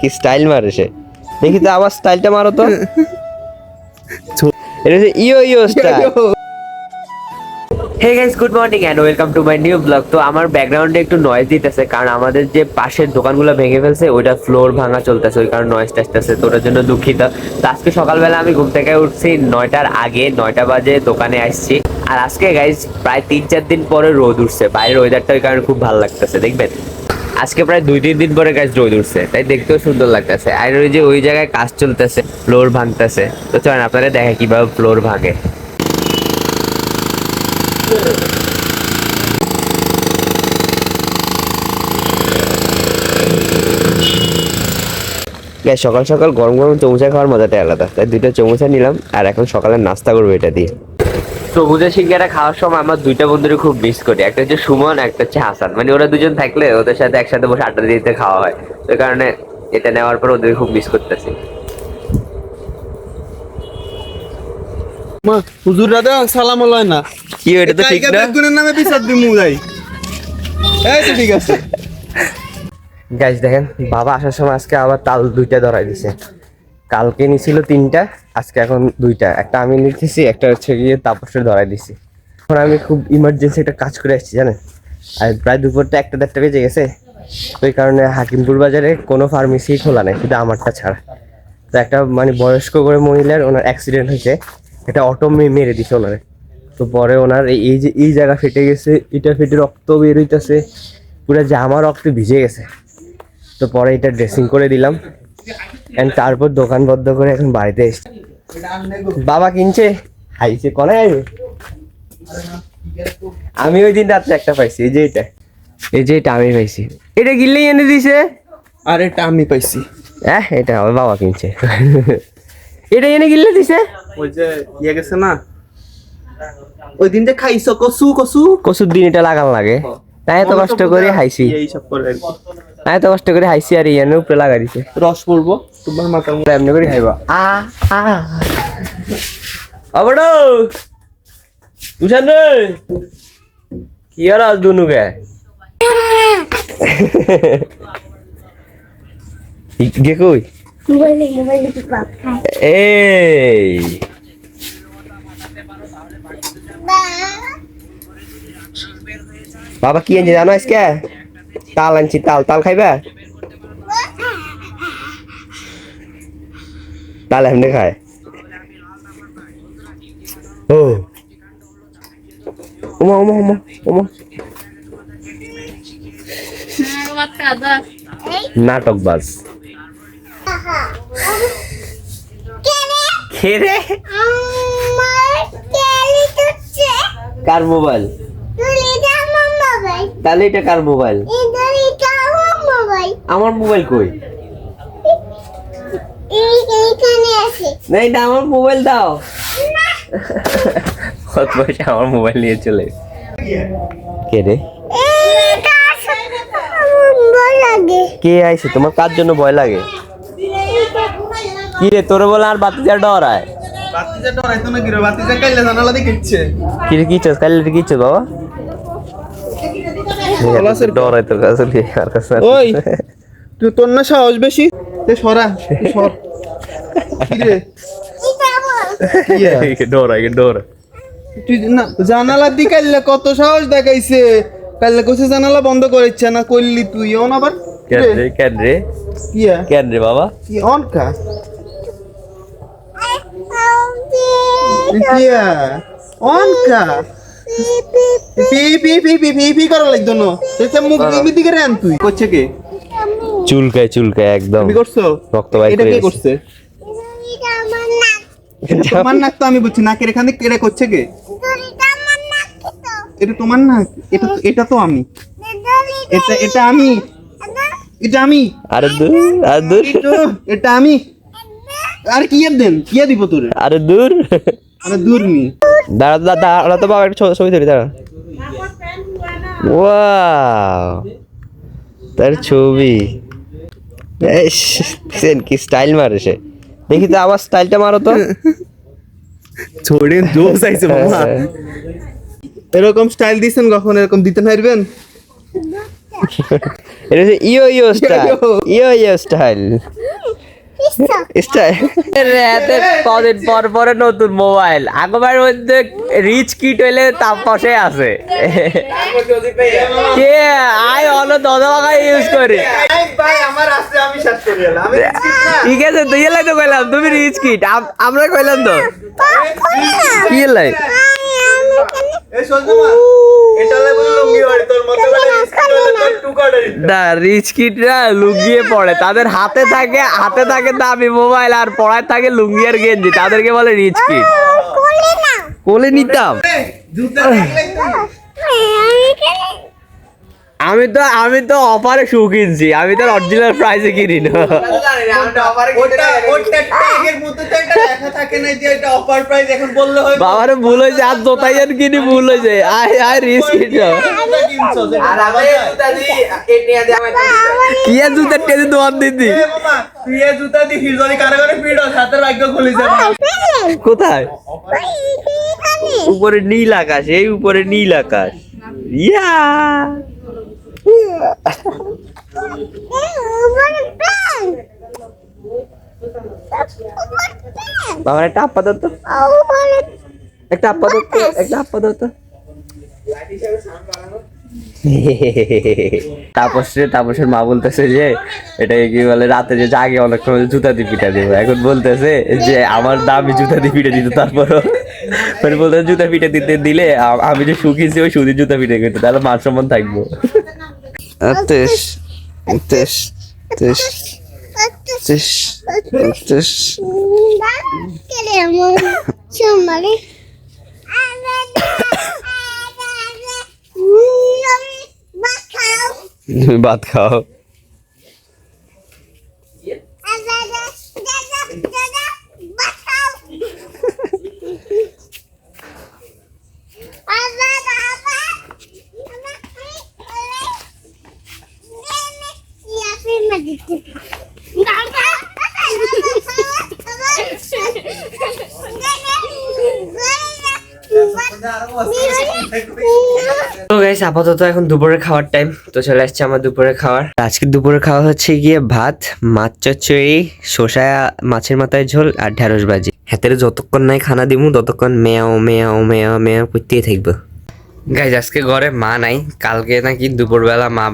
কি স্টাইল মারে সে? দেখি তো আবার স্টাইলটা মারো তো। এটা হচ্ছে yo style hey guys good morning and welcome to my new blog তো আমার ব্যাকগ্রাউন্ডে একটু নয়েজ দিতেছে, কারণ আমাদের যে পাশের দোকানগুলো ভেঙে ফেলছে, ওইটা ফ্লোর ভাঙা চলতেছে, ওই কারণে নয়েজটা আসতেছে, তো ওটার জন্য দুঃখিত। তো আজকে সকালবেলা আমি ঘুম থেকে উঠছি নয়টার আগে, নয়টা বাজে দোকানে আসছি। আর আজকে গাইস প্রায় তিন চার দিন পরে রোদ উঠছে, বাইরের ওয়েদারটা ওই কারণে খুব ভালো লাগতেছে, দেখবেন? আজকে প্রায় দুই, তিন দিন পরে গাছ রোদ উঠছে। তাই দেখতেও সুন্দর লাগতেছে। আর ওই যে ওই জায়গায় কাজ চলতেছে ফ্লোর ভাঙতেছে। তো চলেন আপনারা দেখা কীভাবে ফ্লোর ভাঙে। সকাল সকাল গরম গরম চমচা খাওয়ার মজাটাই আলাদা। তাই দুইটা চমচা নিলাম, আর এখন সকালে নাস্তা করব এটা দিয়ে। সবুজা সিঙ্গারা খাওয়ার সময় আমার দুইটা বন্ধুরে খুব মিস করি। একটা হচ্ছে সুমন একটা হচ্ছে হাসান। মানে ওরা দুজন থাকলে ওদের সাথে একসাথে বসে আড্ডা দিতে খাওয়া হয়। ওই কারণে এটা নেওয়ার পর ওদের খুব মিস করতেছি। মা হুজুর দাদা সালাম লয় না কি এটা তো ঠিক না? বেগুনের নামে বিচার দিমু যাই। এই তো ঠিক আছে। গাইস দেখেন বাবা আসার সময় আজকে আবার তাল দুইটা ধরাই দিছে। কালকে নিছিল তিনটা আজকে এখন দুইটা। একটা আমি নিতেছি, একটা হচ্ছে গিয়ে তাপসের ধরাই দিছি। এখন আমি খুব ইমার্জেন্সি একটা কাজ করে আসছি, জানেন? আর প্রায় দুপুরটা একটা দেড়টা বেজে গেছে। এই কারণে হাকিমপুর বাজারে কোনো ফার্মেসি খোলা নেই, শুধু আমারটা ছাড়া। তো একটা মানে বয়স্ক করে মহিলার ওনার অ্যাক্সিডেন্ট হয়েছে একটা অটো মেরে দিছে ওনারে। তো পরে ওনার এই- যে এই জায়গা ফেটে গেছে, এটা ফেটে রক্ত বের হইতেছে, পুরো জামা রক্ত ভিজে গেছে। তো পরে এটা ড্রেসিং করে দিলাম। তারপর দোকান বন্ধ করে এখন বাড়িতে এসছি বাবা কিনছে? হাইছে কনে আইবে? আমি ওই দিন রাত্রে একটা পাইছি এই যে এটা। এই যে এটা আমি পাইছি। এটা কিনলেই এনে দিছে? আর এটা আমি পাইছি। হ্যাঁ এটা আমার বাবা কিনছে। এটা এনে কিনলে দিছে? ওই যে ইয়ে গেছে না? ওই দিন যে খাইছো কসু কসু কচুর দিন এটা লাগান লাগে। তাই এত কষ্ট করে হাইছি এই সব করে তাই এত কষ্ট করে হাইছি আর ইয়ানের উপরে লাগা দিছে। রস পড়ব? তোমার মাথার মধ্যে এমনি করে খাইবা। আ আ। আবড়ো উঠান রে কি আর আজ দুনু গে? গে কই? এই! বাবা। কি আনছি জানো আজকে? তাল আনছি, তাল। তাল খাইবা? তাল এমনি খায়। ও। ওমা ওমা ওমা ওমা। নাটক বাজ খেরে কার মোবাইল? তাহলে এটা কার মোবাইল ইদার এটা আমার মোবাইল আমার মোবাইল কই? এই না আমার মোবাইল দাও। কত আমার মোবাইল নিয়ে চলে? কে রে? কে আইছে? তোমার কার জন্য ভয় লাগে? কি রে তোর বলে আর বাতি যা ডরায় বাতি যে ডরাইতো না যে কাইলে জানালা দেখিচ্ছে কি রে কি চস কাল কি বাবা? ডরাই তোর কাছে দিয়ে আর কাছে। ওই। তুই তোর না সাহস বেশি? তে সরা তুই সর। ইয়ে, তুই না জানালা দি কাইলে কত সাহস দেখাইছে। কাইলে কইছে জানালা বন্ধ করে ইচ্ছা না করলি তুই। অন আবার? কেন রে। কেন রে? কিয়া কেন রে বাবা? কি অন কা? কিয়া অন কা? পি পি পি পি পি পি করা লাগতো না। সেটা মুখ দিকে রেন তুই। করছে কে? চুলকায় চুলকায় একদম। তুমি করছ? রক্ত বাইর এটা করে করছে? এটা আমার নাক এটা তোমার নাক তো আমি বুঝছি নাকের এখানে কেড়ে করছে কে? তুলিটা আমার নাক এটা তোমার নাক এটা তো- এটা তো আমি। এটা এটা আমি। এটা আমি। আরে দূর আরে দূর। এটা আমি। আর কি এর দেন? কি দিব তোরে? আরে দূর। আরে দূর নি দাঁড়া দাঁড়া দাঁড়া তো বাবা একটা ছবি- ছবি তুলি দাঁড়া। ওয়াও। তার ছবি। কি স্টাইল মারে সে? দেখি তো আবার স্টাইলটা মারো তো। ছোড়ে জোস আইছে মামা। এরকম স্টাইল দিছেন কখন? এরকম দিতে পারবেন? এটা yo yo style yo yo. Style কদিন পর পরে নতুন মোবাইল। আগবার মধ্যে রিচ কিট হইলে তার পাশে আছে। কে? আই ইউজ করি। ঠিক আছে তুই এলাই তো কইলাম তুমি রিচ কিট আমরা কইলাম তো। কি এলাই এই না। রিচ লুঙ্গিয়ে পড়ে। তাদের হাতে থাকে হাতে থাকে দামি মোবাইল আর পড়ায় থাকে লুঙ্গি আর গেঞ্জি। তাদেরকে বলে রিচ কোলে নিতাম। আমি তো আমি তো অফারে শু কিনছি। আমি তো অরিজিনাল প্রাইসে কিনি না ওটা ওটা ট্যাগের মধ্যে তো এটা অফার প্রাইস এখন বললে হয় বাবারে ভুল হয়েছে আর জোতাই কিনি ভুল হয়েছে। আয় আয় রিচ কিট আর আমি জুতা দি কি আর টেনে দোয়ান দিদি তুই এই জুতা দি হিজরি কারে পিড় হাতের ভাগ্য খুলে যাবে কোথায়? উপরে নীল আকাশ এই উপরে নীল আকাশ। ইয়া। বাবার একটা আপ্পা দাও তো। একটা আপ্পা দাও তো, একটা আপ্পা দাও তো। তাপসে তাপসের মা বলতেছে যে এটা কি বলে, রাতে যে জাগে অনেকক্ষণ জুতা দিয়ে পিঠা দিব। এখন বলতেছে যে, আমার দামি জুতা দিয়ে পিঠে দিত তারপরও। মানে বলতে জুতা পিঠে দিতে দিলে আমি যে শুকিয়েছি ওই সুদির জুতা পিঠে করতে। তাহলে মান সম্মান থাকব। তেস তেস তেস তেস তেস Queremos chamar. Bacau. তুমি ভাত খাও তো গাইস আপাতত এখন দুপুরের খাওয়ার টাইম তো চলে আসছে আমার দুপুরের খাওয়ার। আজকে দুপুরের খাওয়া হচ্ছে গিয়ে ভাত মাছ চচ্চড়ি শসা মাছের মাথায় ঝোল আর ঢেঁড়স ভাজি। হাতের যতক্ষণ নাই খানা দিমু ততক্ষণ মেয়াও মেয়াও মেয়াও মেয়াও করতেই থাকব। গাইজ আজকে ঘরে মা নাই কালকে নাকি দুপুরবেলা মা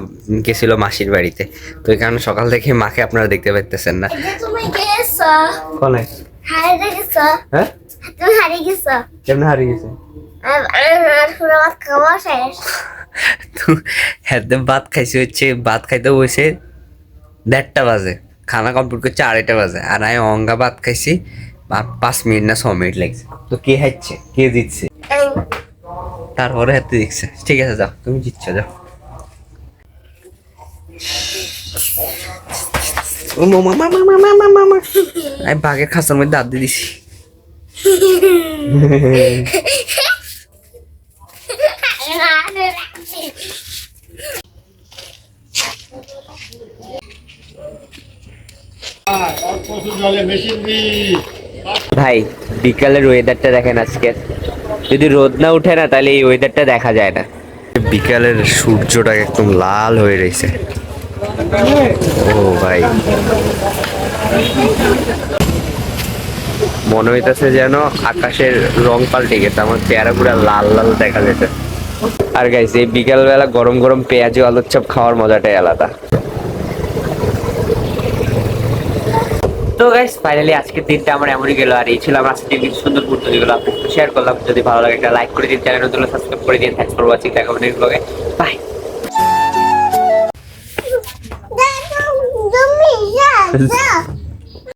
গেছিল মাসির বাড়িতে। তো এই কারণে সকাল থেকে মাকে আপনারা দেখতে পাইতেছেন না। তুমি হারিয়ে গেছো। হ্যাঁ? তুমি হারিয়ে গেছো। কেমনে হারিয়ে গেছে? পুরো ভাত খাইছে হচ্ছে ভাত খাইতে বসে দেড়টা বাজে খানা কমপ্লিট করছে আড়াইটা বাজে আর আমি অঙ্গা ভাত খাইছি পাঁচ মিনিট না ছ মিনিট লাগছে। তো কে হাইছে কে জিতছে তারপরে হাতে দেখছে ঠিক আছে যাও তুমি জিতছ যাও। ও মামা মামা মামা মামা মামা আমি বাঘের খাঁচার মধ্যে দাঁত দিয়ে দিছি। ভাই বিকালের ওয়েদারটা দেখেন আজকে। যদি রোদ না উঠে না তাহলে এই ওয়েদারটা দেখা যায় না। বিকালের সূর্যটা একদম লাল হয়ে রয়েছে। ও ভাই। মনে হইতেছে যেন আকাশের রং পাল্টে গেছে আমার পেয়ারা পুরো লাল লাল দেখা যেতে আর গাইছে এই বিকালবেলা গরম গরম পেঁয়াজি আলুর চপ খাওয়ার মজাটাই আলাদা। তো গাইস ফাইনালি আজকের দিনটা আমার এমনই গেল, আর এই ছিল আমার আজকের দিন সুন্দর মুহূর্ত যেগুলো শেয়ার করলাম। যদি ভালো লাগে একটা লাইক করে দিন চ্যানেল নতুন সাবস্ক্রাইব করে দিন। থ্যাংকস ফর ওয়াচিং দেখা হবে নেক্সট ব্লগে বাই ya.